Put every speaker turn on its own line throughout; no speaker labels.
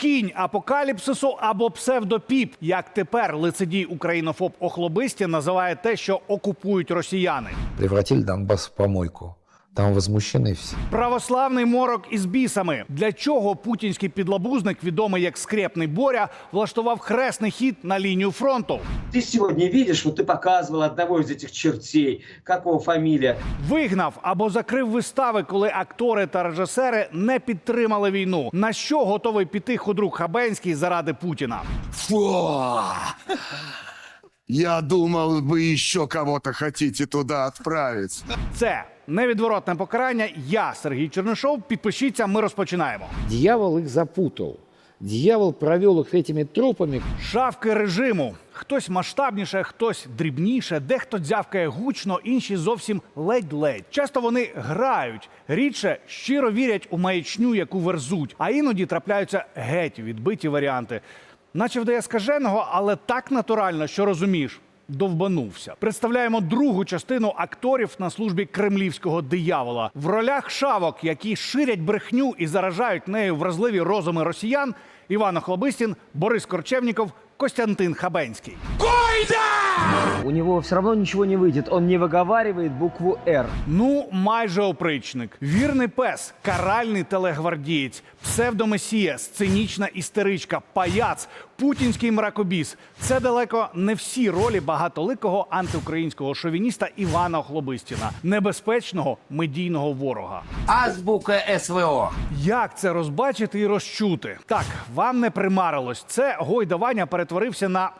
Кінь апокаліпсису або псевдопіп, як тепер лицедій українофоб Охлобисті називає те, що окупують росіяни.
Превратили Донбас в помойку. Там возмущены все.
Православний морок із бісами. Для чого путінський підлабузник, відомий як скрепний Боря, влаштував хресний хід на лінію фронту?
Ты сегодня видишь, вот ты показывал одного из этих чертей, как его фамилия.
Вигнав або закрив вистави, коли актори та режисери не підтримали війну. На що готовий піти худрук Хабенський заради Путіна?
Фу! Я думал, вы еще кого-то хотите туда отправить.
Це невідворотне покарання. Я Сергій Чернишов. Підпишіться. Ми розпочинаємо.
Дьявол их запутал. Дьявол провел их этими тропами.
Шавки режиму. Хтось масштабніше, хтось дрібніше, дехто дзявкає гучно, інші зовсім ледь-ледь. Часто вони грають, рідше щиро вірять у маячню, яку верзуть, а іноді трапляються геть відбиті варіанти. Наче вдає скаженого, але так натурально, що розумієш. Довбанувся. Представляємо другу частину акторів на службі кремлівського диявола в ролях шавок, які ширять брехню і заражають нею вразливі розуми росіян. Іван Охлобистін, Борис Корчевніков, Костянтин Хабенський.
У него все равно ничего не выйдет. Он не выговаривает букву «Р».
Ну, майже опричник. Вірний пес, каральний телегвардієць, псевдомесія, сценічна істеричка, паяц, путінський мракобіс. Це далеко не всі ролі багатоликого антиукраїнського шовініста Івана Охлобистіна, небезпечного медійного ворога.
Азбука СВО.
Як це розбачити і розчути? Так, вам не примарилось. Це гойдавання перетворився на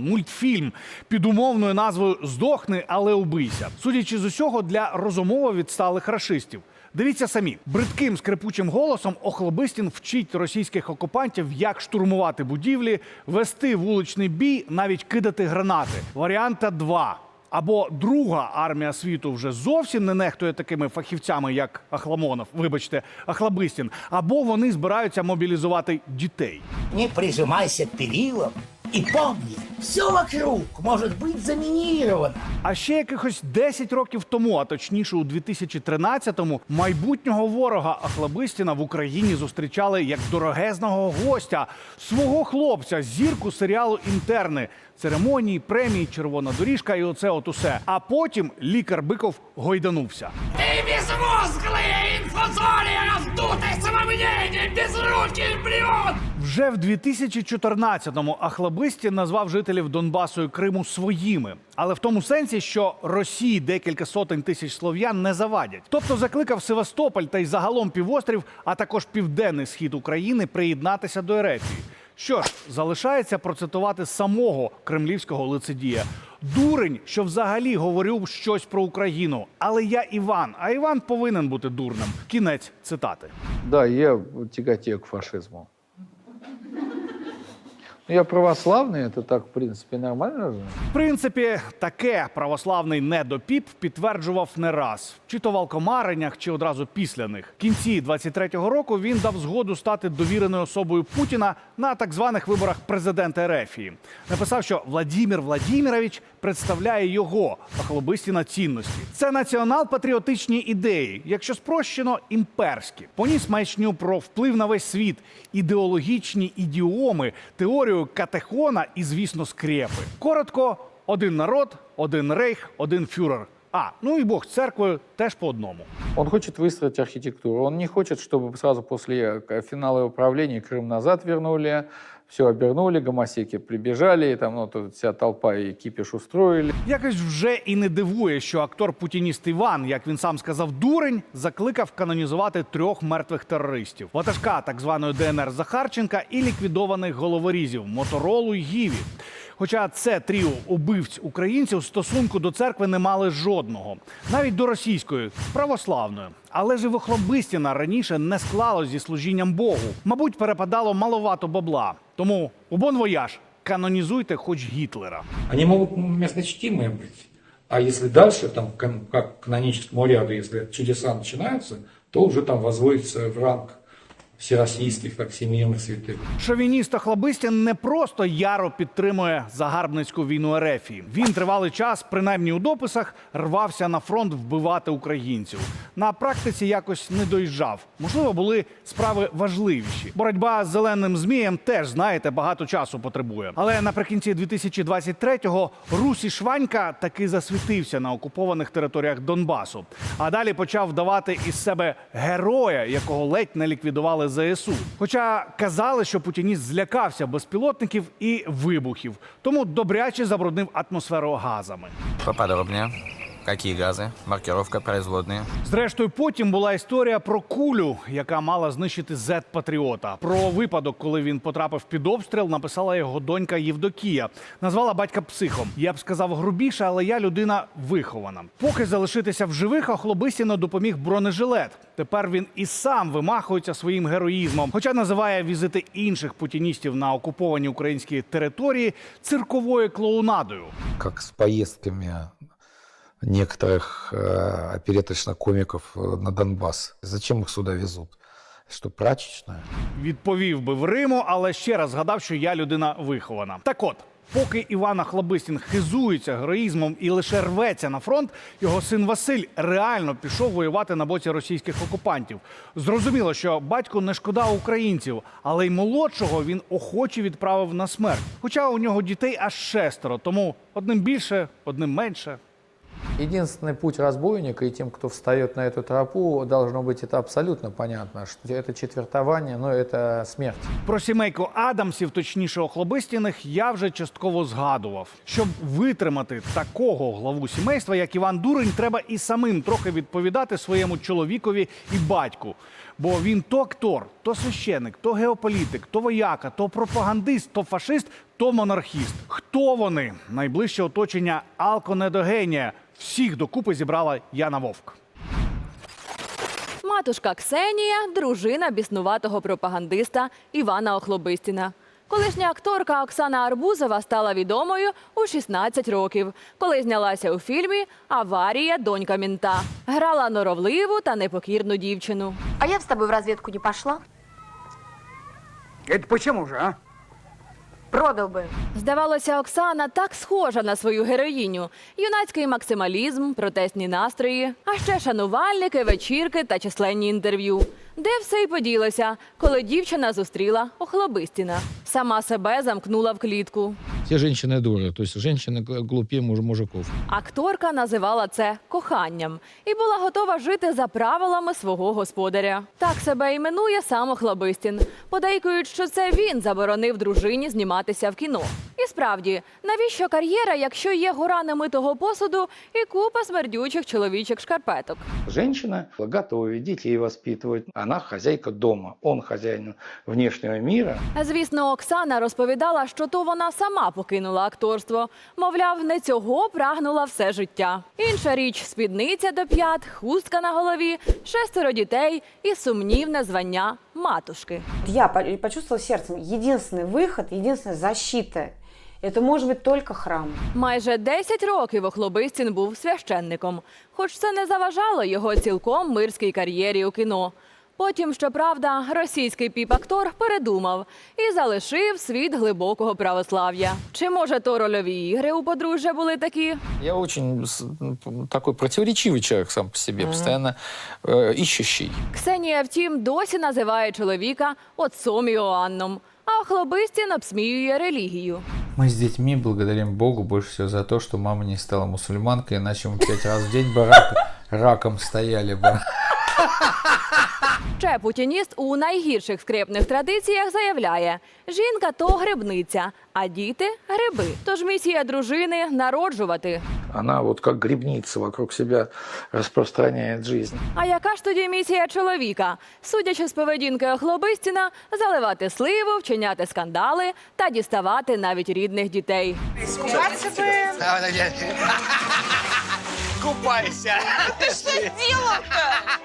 мультфільм під умовною назвою Здохни, але убийся. Судячи з усього, для розумово відсталих рашистів. Дивіться самі, бридким скрипучим голосом Охлобистін вчить російських окупантів, як штурмувати будівлі, вести вуличний бій, навіть кидати гранати. Варіанта 2. Або друга армія світу вже зовсім не нехтує такими фахівцями, як Ахламонов, вибачте, Ахлабистін, або вони збираються мобілізувати дітей.
Не прижимайся к перилам и помни, все вокруг может быть заминировано.
А ще якихось 10 років тому, а точніше у 2013-му, майбутнього ворога Ахлабистіна в Україні зустрічали як дорогезного гостя, свого хлопця, зірку серіалу Інтерни. Церемонії, премії, червона доріжка і оце от усе. А потім лікар Биков гойданувся.
Ты безмозглая инфузория, раздутое самомнение, безрукий блюд!
Вже в 2014-му Ахлабистін назвав жителів Донбасу і Криму своїми, але в тому сенсі, що Росії декілька сотень тисяч слов'ян не завадять. Тобто закликав Севастополь та й загалом півострів, а також південний схід України приєднатися до Ерефії. Що ж, залишається процитувати самого кремлівського лицедія. Дурень, що взагалі говорив щось про Україну. Але я Іван, а Іван повинен бути дурним. Кінець цитати.
Да, я тяготею к фашизму. Ну, Я православний, це так, в принципі, нормально.
В принципі, таке православний недопіп підтверджував не раз, чи то в Алкомаренях, чи одразу після них. В кінці 23-го року він дав згоду стати довіреною особою Путіна на так званих виборах президента Ерефії. Написав, що Владімір Владімірович представляє його Ахлобистіна цінності. Це націонал-патріотичні ідеї, якщо спрощено, імперські. Поніс маячню про вплив на весь світ, ідеологічні ідіоми, теорію катехона і, звісно, скрепи. Коротко, один народ, один рейх, один фюрер. А, ну і Бог з церквою теж по одному.
Он хочет выстроить архитектуру. Он не хочет, чтобы сразу после э, финала его правления Крым назад вернули, все обернули, гомосеки прибежали, и там ну, тут вся толпа и кипиш устроили.
Якось вже і не дивує, що актор путініст Іван, як він сам сказав, дурень, закликав канонізувати трьох мертвих терористів: ватажка так званої ДНР Захарченка і ліквідованих головорізів Моторолу й Гіві. Хоча це тріо убивць українців стосунку до церкви не мали жодного, навіть до російської православної. Але ж і в Охлобистіна раніше не склалось зі служінням Богу. Мабуть, перепадало маловато бабла. Тому у бон вояж канонізуйте хоч Гітлера.
Они могут месточтимые быть. А если дальше, там, как к каноническому ряду, если чудеса начинаются, то уже там возводится в ранг всероссийских, так всемирных святых.
Шовініст Охлобистін не просто яро підтримує загарбницьку війну Ерефії. Він тривалий час, принаймні у дописах, рвався на фронт вбивати українців. На практиці якось не доїжджав. Можливо, були справи важливіші. Боротьба з зеленим змієм теж знаєте багато часу потребує. Але наприкінці 2023-го Русі Шванька таки засвітився на окупованих територіях Донбасу. А далі почав давати із себе героя, якого ледь не ліквідували ЗСУ. Хоча казали, що путініст злякався безпілотників і вибухів, тому добряче забруднив атмосферу газами.
Поподробнее. Какие газы? Маркировка, производные.
Зрештою, потім була історія про кулю, яка мала знищити зет Патріота. Про випадок, коли він потрапив під обстріл, написала його донька Євдокія. Назвала батька психом. Я б сказав грубіше, але я людина вихована. Поки залишитися в живих, Охлобистіно допоміг бронежилет. Тепер він і сам вимахується своїм героїзмом, хоча називає візити інших путіністів на окуповані українські території цирковою клоунадою.
как с поездками некоторых э, опереточных комиков э, на Донбасс. Зачем их сюда везут? Что, прачечная?
Відповів би в Риму, але ще раз згадав, що я людина вихована. Так от. Поки Іван Хлобистін хизується героїзмом і лише рветься на фронт, його син Василь реально пішов воювати на боці російських окупантів. Зрозуміло, що батько не шкода українців, але й молодшого він охоче відправив на смерть. Хоча у нього дітей аж шестеро, тому одним більше, одним менше.
Единственный путь разбойника и тем, кто встает на эту тропу, должно быть это абсолютно понятно, что это четвертование, но это смерть.
Про сімейку Адамсів, точніше охлобистіних, я вже частково згадував. Щоб витримати такого главу сімейства, як Іван Дурень, треба і самим трохи відповідати своєму чоловікові і батьку. Бо він то актор, то священик, то геополітик, то вояка, то пропагандист, то фашист, то монархіст. Хто вони? Найближче оточення алконедогенія. Всіх докупи зібрала Яна Вовк.
Матушка Ксенія, дружина біснуватого пропагандиста Івана Охлобистіна. Колишня акторка Оксана Арбузова стала відомою у 16 років, коли знялася у фільмі Аварія донька мінта. Грала норовливу та непокірну дівчину.
А я с тобой в разведку не пошла.
Это почему же, а?
Продал би.
Здавалося, Оксана так схожа на свою героїню: юнацький максималізм, протестні настрої, а ще шанувальники, вечірки та численні інтерв'ю. Де все й поділося, коли дівчина зустріла Охлобистіна. Сама себе замкнула в клітку.
Все женщины дуры, то есть женщины г- глупее муж- мужиков.
Акторка називала це коханням і була готова жити за правилами свого господаря. Так себе іменує сам Охлобистін. Подейкують, що це він заборонив дружині зніматися в кіно. І справді, навіщо кар'єра, якщо є гора немитого посуду і купа смердючих чоловічих шкарпеток?
Женщина готовит, детей воспитывает. Она хозяйка дома, он хозяин внешнего мира.
Звісно, Оксана розповідала, що то вона сама покинула акторство. Мовляв, не цього прагнула все життя. Інша річ спідниця до п'ят, хустка на голові, шестеро дітей і сумнівне звання матушки.
Я по- почувствовала сердцем, единственный выход, единственная защита, это может быть только храм.
Майже 10 років Охлобистін був священником, хоч це не заважало його цілком мирській кар'єрі у кіно. Потім, щоправда, російський піп-актор передумав і залишив світ глибокого православ'я. Чи може то рольові ігри у подружжя були такі?
Я очень с- м, такой противоречивый человек сам по себе, постоянно э, ищущий.
Ксенія, втім, досі називає чоловіка отцом Іоанном, а Охлобистін обсміює релігію.
Мы с детьми благодарим Богу больше всего за то, что мама не стала мусульманкой, иначе мы пять раз в день бы рак- раком стояли бы.
Ще путініст у найгірших скрепних традиціях заявляє: жінка то грибниця, а діти гриби. Тож місія дружини народжувати.
Она вот как грибница вокруг себя распространяет жизнь.
А яка ж тоді місія чоловіка? Судячи з поведінки Охлобистіна, заливати сливу, вчиняти скандали та діставати навіть рідних дітей.
Купайся.
Ты что сделал-то?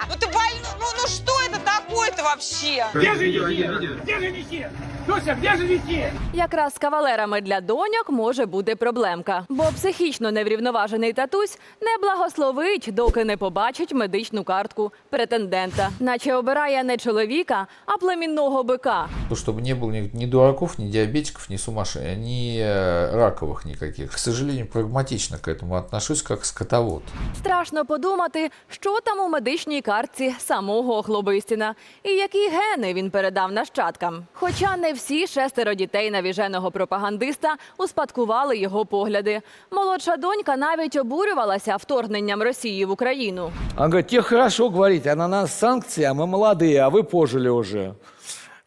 Ну ты больной, ну, ну что это такое-то вообще?
Где же детей? Где же? Тося, где же детей?
Якраз з кавалерами для доньок може бути проблемка, бо психічно неврівноважений татусь не благословить, доки не побачить медичну картку претендента, наче обирає не чоловіка, а племінного бика.
Ну, Чтобы не было ни, ни дураков, ни диабетиков, ни сумасшедших, ни э, раковых никаких. К сожалению, прагматично к этому отношусь, как скотовод.
Страшно подумати, що там у медичній картці самого Хлобистіна і які гени він передав нащадкам. Хоча не всі шестеро дітей навіженого пропагандиста успадкували його погляди. Молодша донька навіть обурювалася вторгненням Росії в Україну.
Он говорит, тебе хорошо говорить, а на нас санкции, а мы молодые, а вы пожили уже.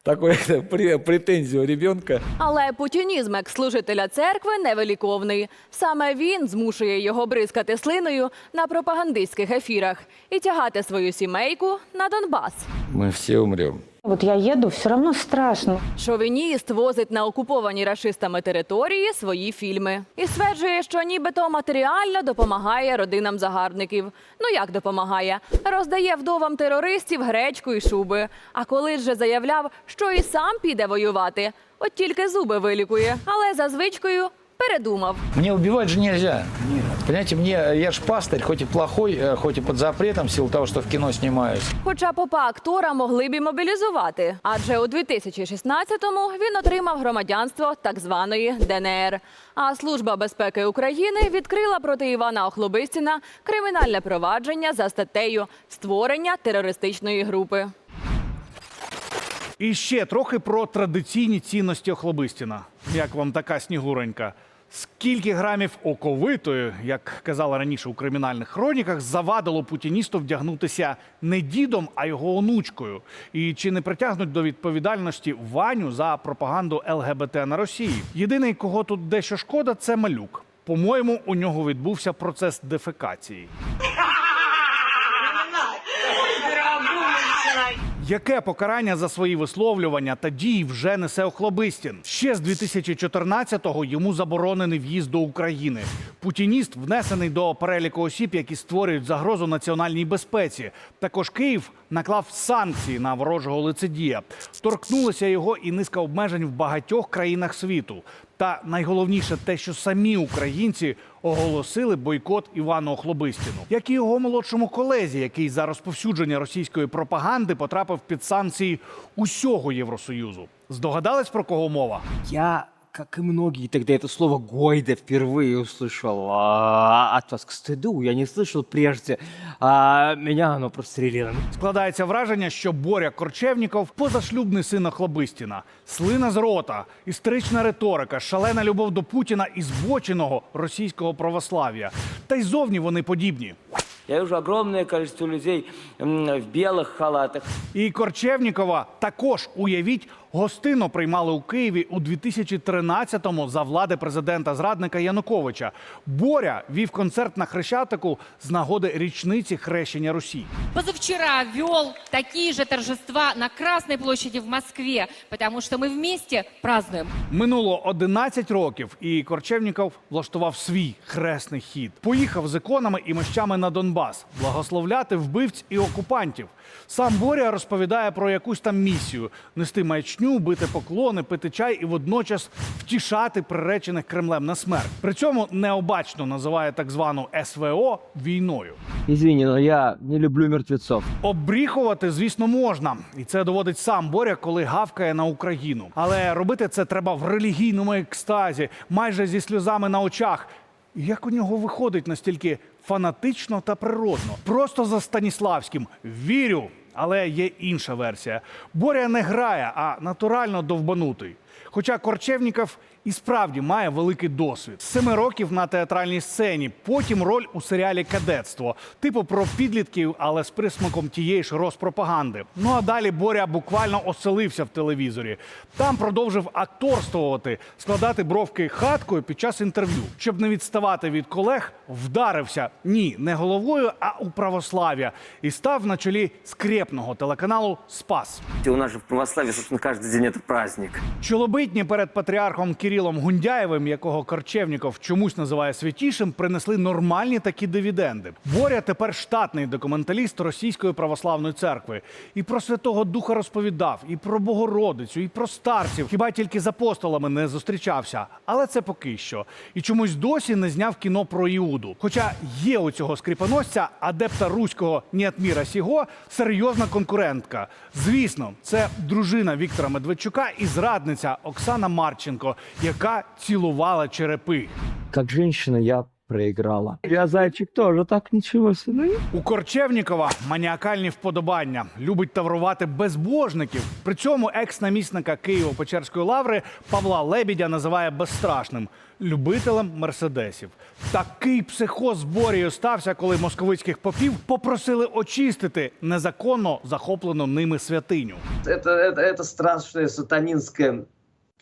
Такой претензию ребенка.
Але путінізм екс-служителя церкви невеликовний. Саме він змушує його бризкати слиною на пропагандистських ефірах і тягати свою сімейку на Донбас.
Мы все умрем.
Вот я еду, все равно страшно.
Шовініст возить на окуповані рашистами території свої фільми і стверджує, що нібито матеріально допомагає родинам загарбників. Ну як допомагає? Роздає вдовам терористів гречку і шуби. А коли ж же заявляв, що і сам піде воювати, от тільки зуби вилікує, але за звичкою передумав.
Мне убивать же нельзя. Понимаете, мне, я ж пастырь, хоть и плохой, э, хоть и под запретом, в силу того, что в кино снимаюсь.
Хоча попа актора могли б і мобілізувати, адже у 2016-му він отримав громадянство так званої ДНР. А Служба безпеки України відкрила проти Івана Охлобистіна кримінальне провадження за статтею створення терористичної групи.
І ще трохи про традиційні цінності Охлобистіна. Як вам така снігуренька? Скільки грамів оковитою, як казали раніше у кримінальних хроніках, завадило путіністу вдягнутися не дідом, а його онучкою? І чи не притягнуть до відповідальності Ваню за пропаганду ЛГБТ на Росії? Єдиний, кого тут дещо шкода, це малюк. По-моєму, у нього відбувся процес дефекації. Яке покарання за свої висловлювання та дії вже несе Охлобистін? Ще з 2014-го йому заборонений в'їзд до України. Путініст внесений до переліку осіб, які створюють загрозу національній безпеці. Також Київ наклав санкції на ворожого лицедія. Торкнулися його і низка обмежень в багатьох країнах світу. Та найголовніше те, що самі українці оголосили бойкот Івану Охлобистіну, як і його молодшому колезі, який за розповсюдження російської пропаганди потрапив під санкції усього Євросоюзу. Здогадались про кого мова?
Я, как и многие, тогда это слово «гойда» впервые услышал. А, от вас к стыду я не слышал прежде. А меня оно прострелило.
Складається враження, що Боря Корчевніков позашлюбний син Охлобистіна, слина з рота, історична риторика, шалена любов до Путіна і збоченого російського православ'я. Та й зовні вони подібні.
Я вижу огромное количество людей м, в белых халатах.
І Корчевнікова також уявіть гостинно приймали у Києві у 2013-му за влади президента зрадника Януковича. Боря вів концерт на Хрещатику з нагоди річниці хрещення Русі.
Позавчера вел такие же торжества на Красной площади в Москве, потому что мы вместе празднуем.
Минуло 11 років, і Корчевніков влаштував свій хресний хід. Поїхав з іконами і мощами на Донбас, благословляти вбивць і окупантів. Сам Боря розповідає про якусь там місію: нести маячню, бити поклони, пити чай і водночас втішати приречених Кремлем на смерть. При цьому необачно називає так звану СВО війною.
Извини, но я не люблю мертвецов.
Обріхувати, звісно, можна, і це доводить сам Боря, коли гавкає на Україну. Але робити це треба в релігійному екстазі, майже зі сльозами на очах. Як у нього виходить настільки фанатично та природно? Просто за Станіславським вірю. Але є інша версія. Боря не грає, а натурально довбанутий. Хоча Корчевніков і справді має великий досвід. Семи років на театральній сцені, потім роль у серіалі Кадетство, типу про підлітків, але з присмаком тієї ж розпропаганди. Ну а далі Боря буквально оселився в телевізорі. Там продовжив акторствувати, складати бровки хаткою під час інтерв'ю. Щоб не відставати від колег, вдарився ні, не головою, а у православ'я і став на чолі скрепного телеканалу Спас.
У нас же в православии, собственно, каждый день это праздник.
Чолобитні перед патріархом Кирилом Гаврілом Гундяєвим, якого Корчевніков чомусь називає святішим, принесли нормальні такі дивіденди. Боря тепер штатний документаліст Російської православної церкви. І про Святого Духа розповідав, і про Богородицю, і про старців. Хіба тільки з апостолами не зустрічався. Але це поки що. І чомусь досі не зняв кіно про Іуду. Хоча є у цього скріпоносця, адепта руського Ніатміра Сіго, серйозна конкурентка. Звісно, це дружина Віктора Медведчука і зрадниця Оксана Марченко, яка цілувала черепи.
Как женщина я проиграла. Я зайчик тоже так ничего себе.
У Корчевнікова маніакальні вподобання. Любить таврувати безбожників. При цьому екс-намісника Києво-Печерської лаври Павла Лебідя називає безстрашним любителем мерседесів. Такий психоз з Борією стався, коли московицьких попів попросили очистити незаконно захоплену ними святиню.
Это, это, это страшное сатанинское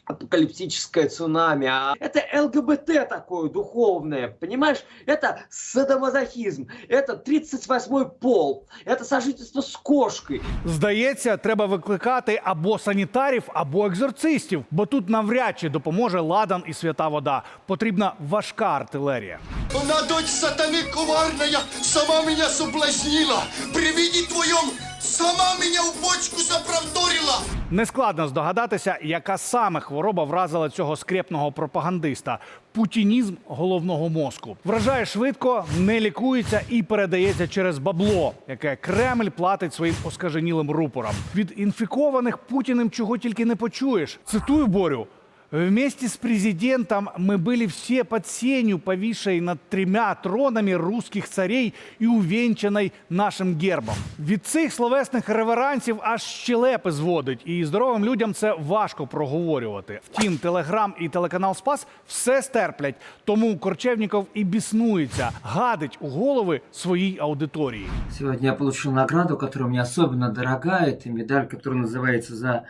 апокалиптическое цунами. А это ЛГБТ такое духовное, понимаешь? Это садомазохизм, это 38-й пол, это сожительство с кошкой.
Здається, треба викликати або санітарів, або екзорцистів, бо тут навряд чи допоможе ладан і свята вода. Потрібна важка артилерія.
Она дочь сатаны коварная, сама меня соблазнила. При виде твоем сама меня в бочку заправдорила.
Нескладно здогадатися, яка саме хвороба вразила цього скрепного пропагандиста. Путінізм головного мозку вражає швидко, не лікується і передається через бабло, яке Кремль платить своїм оскаженілим рупорам. Від інфікованих путіним чого тільки не почуєш. Цитую Борю. Вместе с президентом мы были все под сенью, повисшей над тремя тронами русских царей і увенчаной нашим гербом. Від цих словесних реверансів аж щелепи зводить, і здоровим людям це важко проговорювати. Втім, телеграм і телеканал Спас все стерплять. Тому Корчевніков і біснується, гадить у голови своїй аудиторії.
Сегодня я получил награду, которая мне особенно дорогая. Это медаль, которая называется за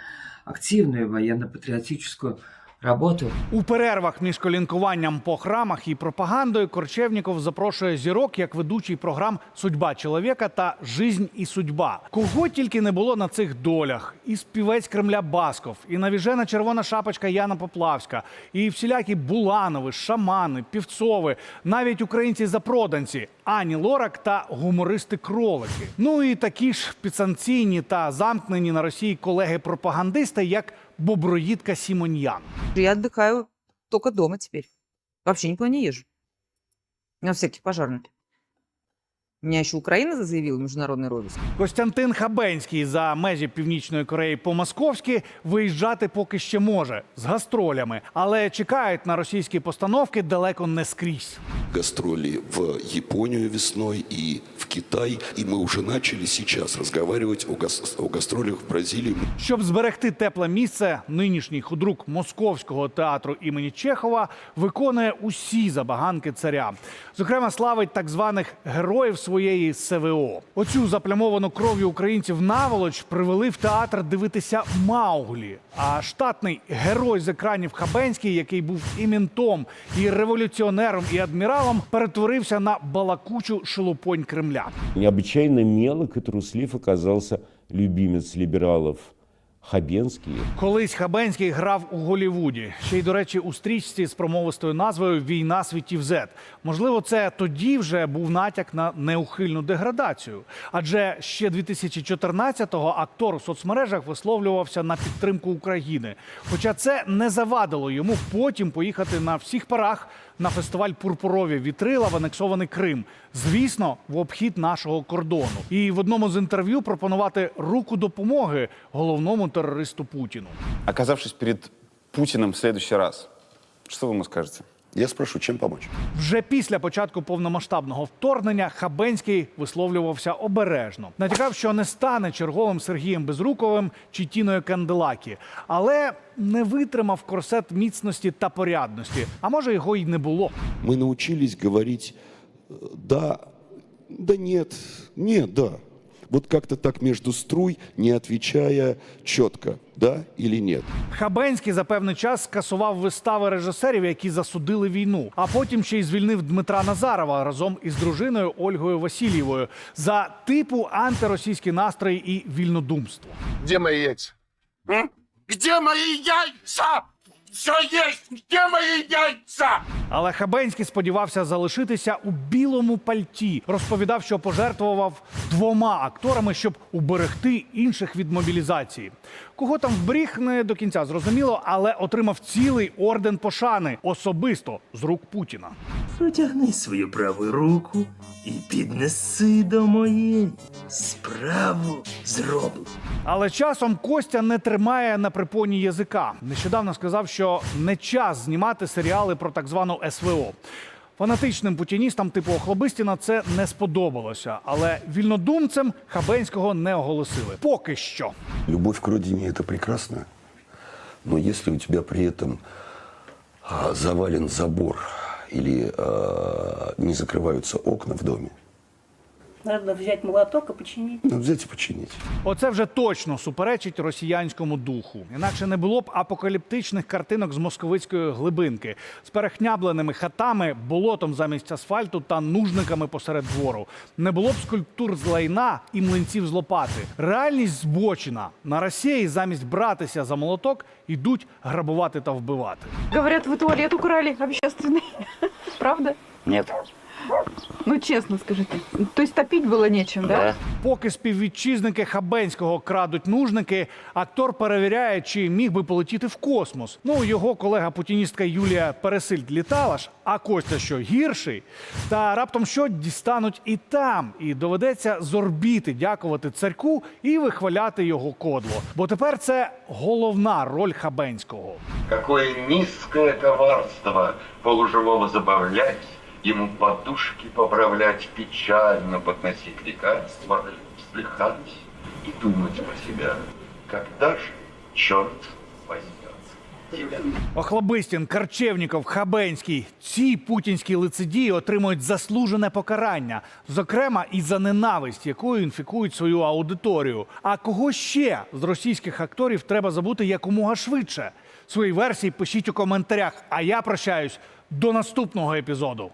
активную военно-патриотическую работу.
У перервах між колінкуванням по храмах і пропагандою Корчевніков запрошує зірок як ведучий програм Судьба чоловіка та Жизнь і судьба. Кого тільки не було на цих долях: і співець Кремля Басков, і навіжена червона шапочка Яна Поплавська, і всілякі Буланови, шамани, півцови, навіть українці запроданці, Ані Лорак та гумористи кролики. Ну і такі ж підсанкційні та замкнені на Росії колеги-пропагандисти, як Боброїдка Сімоньян.
Я отдыхаю только дома теперь. Вообще никуда не езжу. На всяких пожарных. Меня еще Украина заявила международный розыск.
Костянтин Хабенський за межі Північної Кореї по-московськи виїжджати поки ще може з гастролями, але чекають на російські постановки далеко не скрізь.
гастроли в Японию весной и в Китай. И мы уже начали сейчас разговаривать о, гас- о гастролях в Бразилии.
Щоб зберегти тепле місце, нинішній худрук московського театру імені Чехова виконує усі забаганки царя. Зокрема, славить так званих героїв своєї СВО. Оцю заплямовану кров'ю українців наволоч привели в театр дивитися Мауглі. А штатний герой з екранів Хабенський, який був і ментом, і революціонером, і адміралом, перетворився на балакучу шелупонь Кремля.
Необычайно мелок і труслив оказався любимець либералов Хабенский.
Колись Хабенський грав у Голівуді. Ще й, до речі, у стрічці з промовистою назвою Війна світів Z. Можливо, це тоді вже був натяк на неухильну деградацію. Адже ще 2014-го актор у соцмережах висловлювався на підтримку України. Хоча це не завадило йому потім поїхати на всіх парах на фестиваль Пурпурові вітрила в анексований Крим. Звісно, в обхід нашого кордону. І в одному з інтерв'ю пропонувати руку допомоги головному терористу Путіну.
Оказавшись перед Путиным в следующий раз, що ви йому скажете?
Я спрошу, чем помочь?
Вже після початку повномасштабного вторгнення Хабенський висловлювався обережно. Натякав, що не стане черговим Сергієм Безруковим чи Тіною Канделакі, але не витримав корсет міцності та порядності. А може, його й не було.
Мы научились говорить э, «да», «да нет», «нет», «да». Вот как-то так между струй, не отвечая четко «да» или «нет».
Хабенський за певний час скасував вистави режисерів, які засудили війну, а потім ще й звільнив Дмитра Назарова разом із дружиною Ольгою Васильєвою за типу антиросійські настрої і вільнодумство.
Где мои яйца? М? Где мои яйца?
Все есть! Где мои яйца?
Але Хабенський сподівався залишитися у білому пальті. Розповідав, що пожертвував двома акторами, щоб уберегти інших від мобілізації. Кого там вберіг, не до кінця зрозуміло, але отримав цілий орден пошани особисто з рук Путіна.
Протягни свою праву руку і піднеси до моєї. Справу зроблю.
Але часом Костя не тримає на припоні язика. Нещодавно сказав, що не час знімати серіали про так звану СВО. Фанатичним путіністам типу Охлобистіна це не сподобалося, але вільнодумцем Хабенського не оголосили. Поки що.
Любовь к родине – это прекрасно, но если у тебя при этом а, завален забор или а, не закрываются окна в доме,
Надо взять молоток и починить.
надо взять и починить.
Оце вже точно суперечить росіянському духу. Інакше не було б апокаліптичних картинок з московицької глибинки з перехнябленими хатами, болотом замість асфальту та нужниками посеред двору. Не було б скульптур з лайна і млинців з лопати. Реальність збочена. На Росії замість братися за молоток ідуть грабувати та вбивати.
Говорят, вы туалет украли общественный. Правда?
Нет.
Ну, честно скажите. То есть топить было нечем, да?
Поки співвітчизники Хабенського крадуть нужники, актор перевіряє, чи міг би полетіти в космос. Ну, його колега путіністка Юлія Пересильд літала ж, а Костя що гірший. Та раптом що дістануть і там, і доведеться з орбіти дякувати царьку і вихваляти його кодло. Бо тепер це головна роль Хабенського.
Какое низкое коварство полуживого забавлять, ему подушки поправлять, печально подносить лекарства, вздыхать и думать про себя. Когда же черт возьмет?
Охлобистін, Карчевніков, Хабенський. Ці путінські лицедії отримують заслужене покарання, зокрема і за ненависть, якою інфікують свою аудиторію. А кого ще з російських акторів треба забути якомога швидше? Свої версії пишіть у коментарях. А я прощаюсь до наступного епізоду.